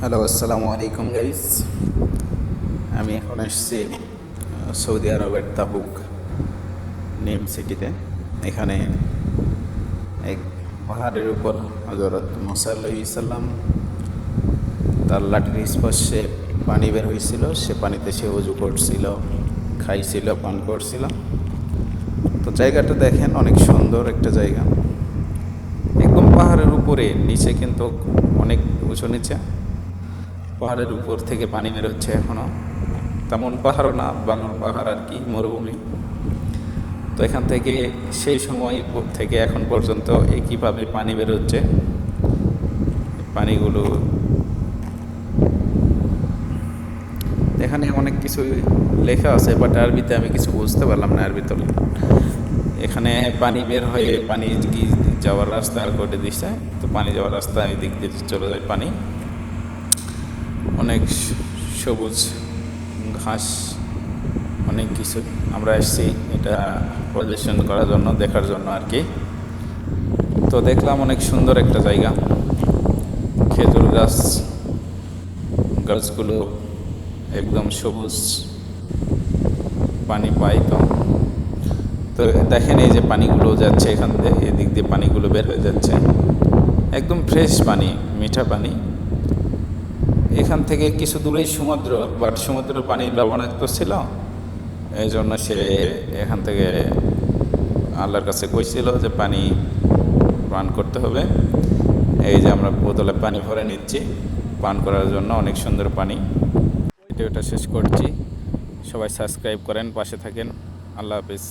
Hello আসসালামু আলাইকুম guys আমি এখন এসেছি সৌদি আরবের তাবুক নেম সিটিতে। এখানে এক পাহাড়ের উপর হজরত মোসাল্লাহ সাল্লাম তার লাঠির স্পর্শে পানি বের হয়েছিল। সে পানিতে সে উজু করছিল, খাইছিল, পান করছিল। তো জায়গাটা দেখেন, অনেক সুন্দর একটা জায়গা। একদম পাহাড়ের উপরে, নিচে কিন্তু অনেক উঁচু নিচে পাহাড়ের উপর থেকে পানি বেরোচ্ছে এখনও। তেমন পাহাড়ও না বাংলা পাহাড় আর কি, মরুভূমি। তো এখান থেকে সেই সময় থেকে এখন পর্যন্ত একইভাবে পানি বেরোচ্ছে, পানিগুলো এখানে অনেক কিছু লেখা আছে, বাট আরবিতে আমি কিছু বুঝতে পারলাম না আরবি তো এখানে পানি বের হয়ে পানি যাওয়ার রাস্তা আর করে দিচ্ছে তো পানি যাওয়ার রাস্তা এই দিক দিয়ে চলে যায় পানি। অনেক সবুজ ঘাস, অনেক কিছু আমরা এসেছি এটা পরিদর্শন করার জন্য, দেখার জন্য আর কি। তো দেখলাম অনেক সুন্দর একটা জায়গা। খেজুর গাছ, গাছগুলো একদম সবুজ। পানি পাই তো। তো দেখেন এই যে পানিগুলো যাচ্ছে এখান থেকে এদিক দিয়ে পানিগুলো বের হয়ে যাচ্ছে। একদম ফ্রেশ পানি, মিঠা পানি। এখান থেকে কিছু দূরেই সমুদ্র, বাট সমুদ্রের পানি লবণাক্ত ছিল। এই জন্য সে এখান থেকে আল্লাহর কাছে কইছিল যে পানি পান করতে হবে। এই যে আমরা বোতলে পানি ভরে নিচ্ছি, পান করার জন্য অনেক সুন্দর পানি। ভিডিওটা শেষ করছি। সবাই সাবস্ক্রাইব করেন, পাশে থাকেন। আল্লাহ হাফিজ।